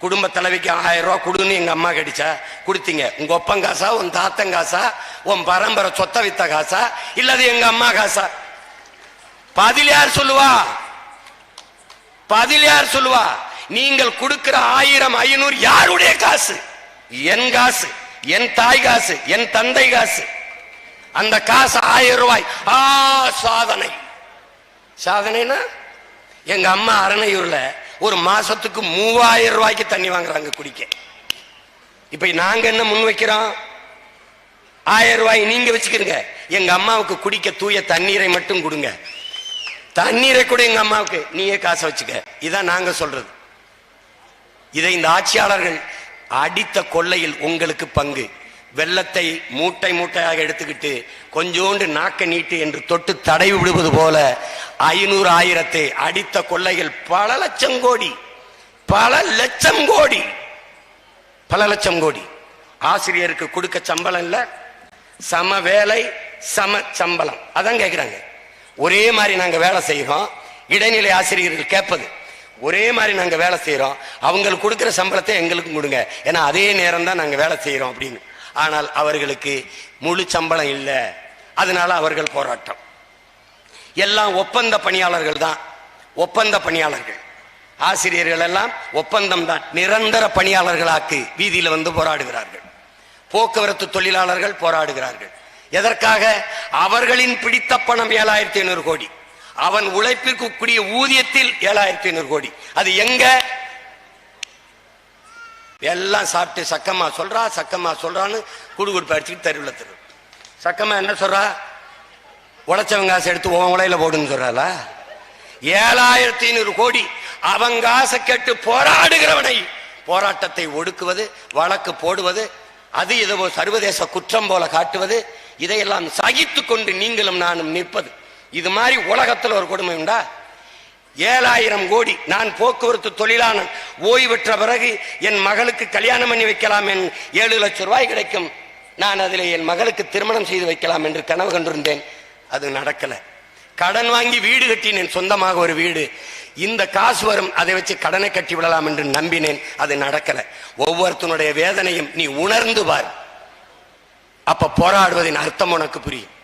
குடும்ப தலைவிக்கு ஆயிரம் ரூபா கொடுன்னு எங்க அம்மா கடிச்சா கொடுத்தீங்க. உங்க ஒப்பன் காசா? உன் தாத்தன் காசா? உன் பரம்பரை சொத்த வித்த காசா? இல்லது எங்க அம்மா காசா? பதில் யார் சொல்லுவா. பதில் யார் சொல்லுவா. நீங்கள் கொடுக்கிற ஆயிரம் ஐநூறு யாருடைய காசு? என் காசு என் தாய் காசு என் தந்தை காசு. அந்த காசு ஆயிரம் ரூபாய். ஆ சாதனை. சாதனைனா எங்க அம்மா அரணையூர்ல ஒரு மாசத்துக்கு மூவாயிரம் ரூபாய்க்கு தண்ணி வாங்குறாங்க குடிக்க. இப்ப நாங்க என்ன முன் வைக்கிறோம்? ஆயிரம் ரூபாய் நீங்க வச்சுக்கிறீங்க எங்க அம்மாவுக்கு குடிக்க தூய தண்ணீரை மட்டும் கொடுங்க. தண்ணீரை கூட எங்க அம்மாவுக்கு நீயே காசை வச்சுக்க. இதான் நாங்க சொல்றது. இதை இந்த ஆட்சியாளர்கள் அடித்த கொள்ளையில் உங்களுக்கு பங்கு. வெள்ளத்தை மூட்டை மூட்டையாக எடுத்துக்கிட்டு கொஞ்சோண்டு நாக்க நீட்டு என்று தொட்டு தடை விடுவது போல ஐநூறு ஆயிரத்தை அடித்த கொள்ளைகள் பல லட்சம் கோடி பல லட்சம் கோடி பல லட்சம் கோடி. ஆசிரியருக்கு கொடுக்க சம்பளம் இல்ல சம வேலை சம சம்பளம். அதான் கேட்குறாங்க ஒரே மாதிரி நாங்க வேலை செய்யறோம் இடைநிலை ஆசிரியர்கள் கேட்பது ஒரே மாதிரி நாங்க வேலை செய்யறோம் அவங்களுக்கு கொடுக்கிற சம்பளத்தை எங்களுக்கும் கொடுங்க. ஏன்னா அதே நேரம் தான் நாங்க வேலை செய்யறோம் அப்படின்னு. ஆனால் அவர்களுக்கு முழு சம்பளம் இல்லை. அதனால அவர்கள் போராட்டம். எல்லாம் ஒப்பந்த பணியாளர்கள் தான். ஒப்பந்த பணியாளர்கள். ஆசிரியர்கள் எல்லாம் ஒப்பந்தம் தான். நிரந்தர பணியாளர்களாக்கு வீதியில் வந்து போராடுகிறார்கள். போக்குவரத்து தொழிலாளர்கள் போராடுகிறார்கள். எதற்காக? அவர்களின் பிடித்த பணம் ஏழாயிரத்தி ஐநூறு கோடி. அவன் உழைப்பிற்கு கூடிய ஊதியத்தில் ஏழாயிரத்தி ஐநூறு கோடி. அது எங்க? எல்லாம் சாப்பிட்டு சக்கம்மா சொல்றா சக்கம்மா சொல்றான்னு கூடு குடுப்பு அடிச்சுட்டு தெருவில் தரு. சக்கம்மா என்ன சொல்றா? உழைச்சவங்க காசு எடுத்து உன் உலையில போடுன்னு சொல்றாளா? ஏழாயிரத்தி ஐநூறு கோடி அவங்க ஆசை கேட்டு போராடுகிறவனை போராட்டத்தை ஒடுக்குவது வழக்கு போடுவது அது இதோ சர்வதேச குற்றம் போல காட்டுவது இதையெல்லாம் சகித்து கொண்டு நீங்களும் நானும் நிற்பது. இது மாதிரி உலகத்தில் ஒரு கொடுமை உண்டா? ஏழாயிரம் கோடி நான் போக்குவரத்து தொழிலாளன் ஓய்வுற்ற பிறகு என் மகளுக்கு கல்யாணம் பண்ணி வைக்கலாம் என் ஏழு லட்சம் ரூபாய் கிடைக்கும். நான் அதில் என் மகளுக்கு திருமணம் செய்து வைக்கலாம் என்று கனவு கண்டிருந்தேன். அது நடக்கல. கடன் வாங்கி வீடு கட்டினேன் சொந்தமாக ஒரு வீடு. இந்த காசு வரும் அதை வச்சு கடனை கட்டி விடலாம் என்று நம்பினேன். அது நடக்கல. ஒவ்வொருத்தனுடைய வேதனையும் நீ உணர்ந்து பார். அப்ப போராடுவதின் அர்த்தம் உனக்கு புரியும்.